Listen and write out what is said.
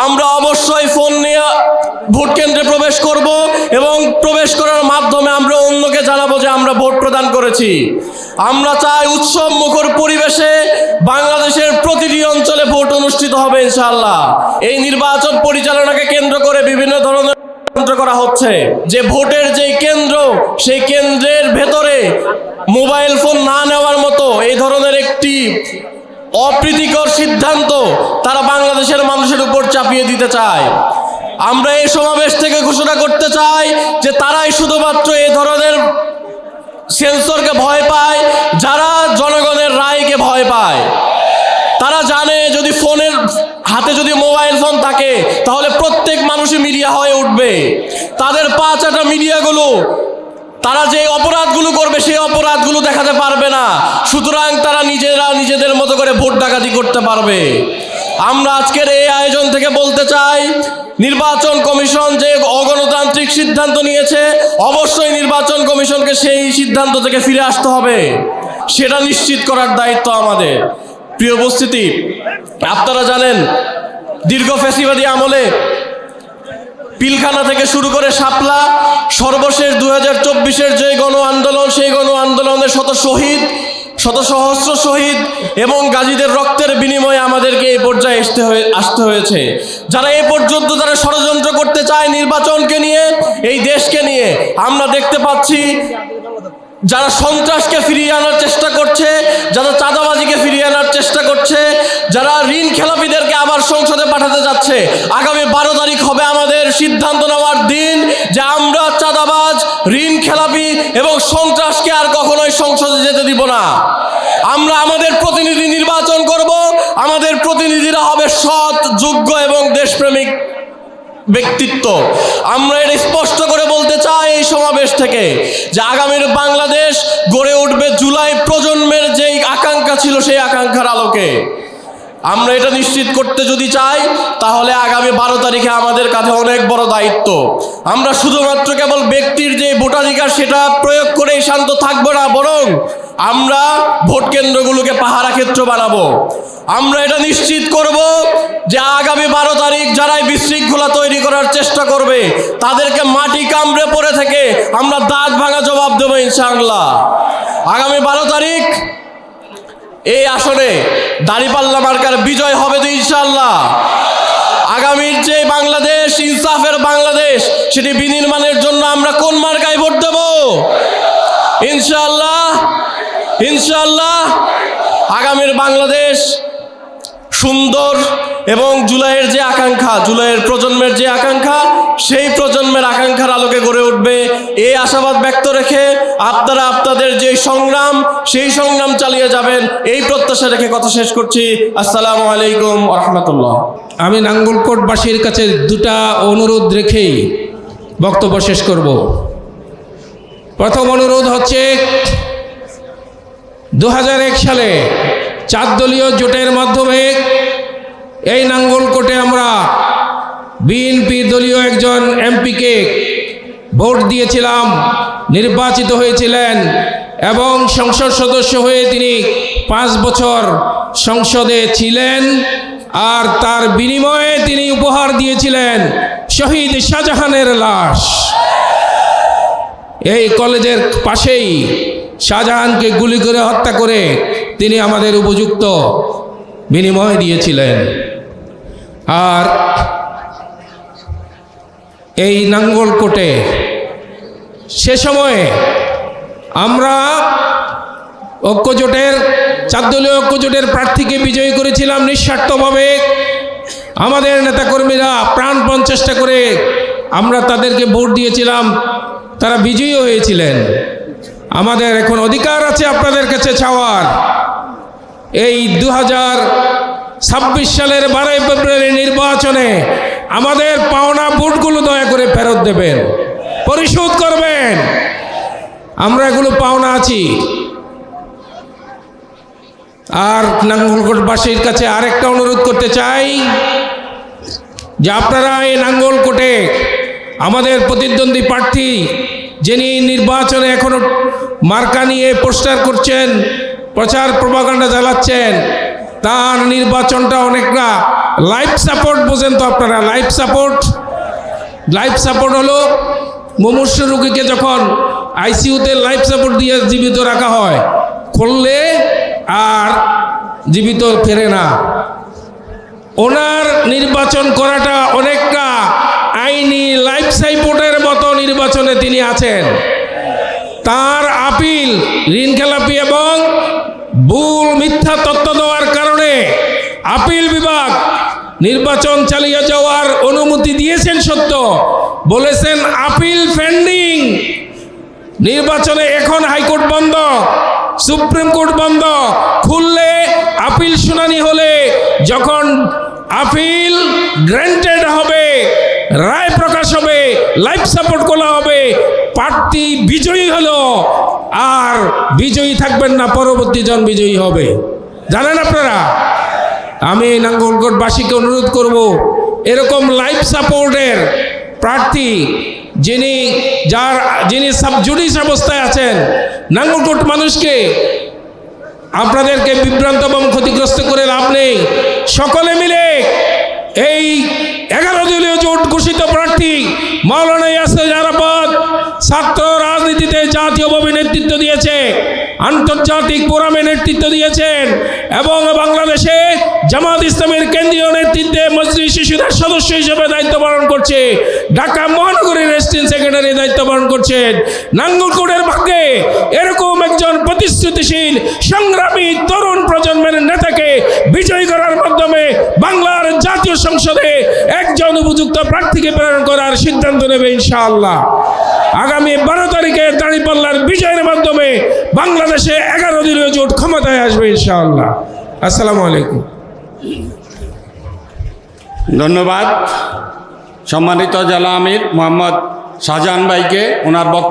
আমরা অবশ্যই ফোন নিয়ে ভোট কেন্দ্রে প্রবেশ করব এবং প্রবেশ করার মাধ্যমে আমরা অন্যকে জানাব যে আমরা ভোট প্রদান করেছি। আমরা চাই উৎসব মুখর পরিবেশে বাংলাদেশের প্রতিটি অঞ্চলে ভোট অনুষ্ঠিত হবে ইনশাআল্লাহ। এই নির্বাচন পরিচালনাকে কেন্দ্র করে বিভিন্ন ধরনের করা হচ্ছে। যে ভোটের যে কেন্দ্র, সেই কেন্দ্রের ভেতরে মোবাইল ফোন না নেওয়ার মতো এই ধরনের একটি অপ্রীতিকর সিদ্ধান্ত তারা বাংলাদেশের মানুষের উপর চাপিয়ে দিতে চায়। আমরা এই সমাবেশ থেকে ঘোষণা করতে চাই যে তারাই শুধুমাত্র এই ধরনের সেন্সরকে ভয় পায়, যারা জনগণের রায়কে ভয় পায়। তারা জানে যদি ফোনের হাতে যদি মোবাইল ফোন থাকে, তাহলে প্রত্যেক মানুষই মিডিয়া হয়ে উঠবে। তাদের পাঁচ আটা মিডিয়াগুলো, তারা যে অপরাধগুলো করবে, সেই অপরাধগুলো দেখাতে পারবে না। সুতরাং তারা নিজেরা নিজেদের মতো করে ভোট ডাকাতি করতে পারবে। আমরা আজকের এই আয়োজন থেকে বলতে চাই, নির্বাচন কমিশন যে অগণতান্ত্রিক সিদ্ধান্ত নিয়েছে, অবশ্যই নির্বাচন কমিশনকে সেই সিদ্ধান্ত থেকে ফিরে আসতে হবে। সেটা নিশ্চিত করার দায়িত্ব আমাদের। প্রিয় উপস্থিতি, আপনারা জানেন, দীর্ঘ ফেসিবাদী আমলে পিলখানা থেকে শুরু করে শাপলা, সর্বশেষ দু হাজার চব্বিশের যে গণ আন্দোলন, সেই গণ আন্দোলনের শত শহীদ শত সহস্র শহীদ এবং গাজীদের রক্তের বিনিময়ে আমাদেরকে এই পর্যায়ে আসতে হয়ে, আসতে হয়েছে। যারা এ পর্যন্ত তারা ষড়যন্ত্র করতে চায় নির্বাচনকে নিয়ে, এই দেশকে নিয়ে, আমরা দেখতে পাচ্ছি যারা সন্ত্রাসকে ফিরিয়ে আনার চেষ্টা করছে, যারা চাঁদাবাজিকে ফিরিয়ে আনার চেষ্টা করছে যারা ঋণ খেলাপিদেরকে আবার সংসদে পাঠাতে যাচ্ছে, আগামী বারো তারিখ হবে আমাদের সিদ্ধান্ত নেওয়ার দিন যে আমরা চাঁদাবাজ, ঋণ খেলাপি এবং সন্ত্রাসকে আর কখনোই সংসদে যেতে দিব না। আমরা আমাদের প্রতিনিধি নির্বাচন করব, আমাদের প্রতিনিধিরা হবে সৎ, যোগ্য এবং দেশপ্রেমিক ব্যক্তিত্ব। আমরা এটা স্পষ্ট করে বলতে চাই এই সমাবেশ থেকে যে আগামীর বাংলাদেশ গড়ে উঠবে জুলাই প্রজন্মের যেই আকাঙ্ক্ষা ছিল সেই আকাঙ্ক্ষার আলোকে। আমরা এটা নিশ্চিত করতে যদি চাই, তাহলে আগামী বারো তারিখে আমাদের কাছে অনেক বড় দায়িত্ব। আমরা শুধুমাত্র কেবল ব্যক্তির যে ভোটাধিকার সেটা প্রয়োগ করেই শান্ত থাকব না, বরং আমরা ভোট কেন্দ্রগুলোকে পাহারা ক্ষেত্র বানাবো। আমরা এটা নিশ্চিত করব যে আগামী বারো তারিখ যারাই বিশৃঙ্খলা তৈরি করার চেষ্টা করবে, তাদেরকে মাটি কামড়ে পড়ে থেকে আমরা দাঁত ভাঙা জবাব দেবো ইনশাআল্লাহ। আগামী বারো তারিখ এই আসনে দাঁড়িপাল্লা মার্কার বিজয় হবে তো ইনশাল্লাহ আগামীর যে বাংলাদেশ, ইনসাফের বাংলাদেশ, সেটি বিনির্মাণের জন্য আমরা কোন মার্কায় ভোট দেব? ইনশাল্লাহ ইনশাল্লাহ আগামীর বাংলাদেশ সুন্দর এবং জুলাইয়ের যে আকাঙ্ক্ষা, জুলাইয়ের প্রজন্মের যে আকাঙ্ক্ষা, সেই প্রজন্মের আকাঙ্ক্ষার আলোকে গড়ে উঠবে। এই আশাবাদ ব্যক্ত রেখে আপনারা আপনাদের যে সংগ্রাম, সেই সংগ্রাম চালিয়ে যাবেন। এই প্রত্যাশা রেখে কথা শেষ করছি। আসসালামু আলাইকুম রহমতুল্লাহ। আমি নাঙ্গলকোটবাসীর কাছে দুটা অনুরোধ রেখেই বক্তব্য শেষ করব। প্রথম অনুরোধ হচ্ছে দু হাজার এক সালে চার দলীয় জোটের মাধ্যমে এই নাঙ্গলকোটে আমরা বিএনপি দলীয় একজন এমপিকে ভোট দিয়েছিলাম, নির্বাচিত হয়েছিলেন এবং সংসদ সদস্য হয়ে তিনি পাঁচ বছর সংসদে ছিলেন আর তার বিনিময়ে তিনি উপহার দিয়েছিলেন শহীদ শাহজাহানের লাশ। এই কলেজের পাশেই শাহজাহানকে গুলি করে হত্যা করে তিনি আমাদের উপযুক্ত বিনিময় দিয়েছিলেন। আর এই নাঙ্গলকোটে সে সময়ে আমরা ঐক্যজোটের চারদলীয় ঐক্যজোটের প্রার্থীকে বিজয়ী করেছিলাম নিঃস্বার্থভাবে। আমাদের নেতাকর্মীরা প্রাণপণ চেষ্টা করে আমরা তাদেরকে ভোট দিয়েছিলাম, তারা বিজয়ী হয়েছিলেন। আমাদের এখন অধিকার আছে আপনাদের কাছে চাওয়ার। এই দু হাজার ছাব্বিশ সালের বারোই ফেব্রুয়ারি নির্বাচনে আমাদের পাওনা ভোটগুলো দয়া করে ফেরত দেবেন। পরিশোধ করবেন। আমরা এগুলো পাওনা আছি। আর নাঙ্গলকোটবাসীর কাছে আরেকটা অনুরোধ করতে চাই যে আপনারা এই নাঙ্গলকোটে আমাদের প্রতিদ্বন্দ্বী প্রার্থী যিনি নির্বাচনে এখনও মার্কা নিয়ে পোস্টার করছেন, প্রচার প্রপাগান্ডা চালাচ্ছেন তার নির্বাচনটা অনেকটা লাইফ সাপোর্ট বোঝেন তো আপনারা লাইফ সাপোর্ট লাইফ সাপোর্ট হলো মুমূর্ষ রোগীকে যখন আইসিইউতে লাইফ সাপোর্ট দিয়ে জীবিত রাখা হয় খুললে আর জীবিত ফেরে না। ওনার নির্বাচন করাটা অনেকটা আইনি লাইফ সাপোর্টের মতো নির্বাচনে তিনি আছেন। তার আপিল ঋণ খেলাপি এবং ভুল মিথ্যা কারণে আপিল বিভাগ নির্বাচন চালিয়ে যাওয়ার অনুমতি দিয়েছেন সত্য। বলেছেন আপিল পেন্ডিং। নির্বাচনে এখন হাইকোর্ট বন্ধ, সুপ্রিম কোর্ট বন্ধ। খুললে আপিল শুনানি হলে যখন আপিল গ্র্যান্টেড হবে, রায় প্রকাশ হবে, লাইফ সাপোর্ট করা হবে, প্রার্থী বিজয়ী হলো। আর বিজয়ী থাকবেন না, পরবর্তী জন বিজয়ী হবে। জানেন আপনারা? আমি নাঙ্গলকোটবাসীকে অনুরোধ করব, এরকম লাইফ সাপোর্টের প্রার্থী যিনি যার, যিনি সাব জুডিস অবস্থায় আছেন, নাঙ্গলকোট মানুষকে আপনাদেরকে বিভ্রান্ত এবং ক্ষতিগ্রস্ত করে লাভ নেই। সকলে মিলে এই এগারো দলীয় জোট ঘোষিত প্রার্থী মাওলানা ইয়াসির আরাফাত ছাত্র রাজনীতিতে জাতীয়ভাবে নেতৃত্ব দিয়েছে, আন্তর্জাতিক ফোরামে নেতৃত্ব দিয়েছেন এবং বাংলাদেশে জামাত ইসলামের কেন্দ্রীয় নেতৃত্বে মজলিস শিশুদের সদস্য হিসেবে দায়িত্ব পালন করছে। ঢাকা মহানগরীর রেজিস্ট্রেন্ট সেক্রেটারি দায়িত্ব পালন করছেন। নাঙ্গলকোটের ভাগ্যে এরকম একজন প্রতিশ্রুতিশীল, সংগ্রামী তরুণ প্রজন্মের নেতাকে বিজয়ী করার মাধ্যমে বাংলার জাতীয় সংসদে একজন উপযুক্ত প্রার্থীকে প্রেরণ করার সিদ্ধান্ত নেবে ইনশাআল্লাহ। আগামী বারো তারিখে দাঁড়িপাল্লার বিজয়ের মাধ্যমে বাংলাদেশে এগারো দলীয় জোট ক্ষমতায় আসবে ইনশাআল্লাহ। আসসালামু আলাইকুম। ধন্যবাদ। সম্মানিত জেলা আমির মোহাম্মদ শাহজাহান ভাইকে, ওনার বক্তব্য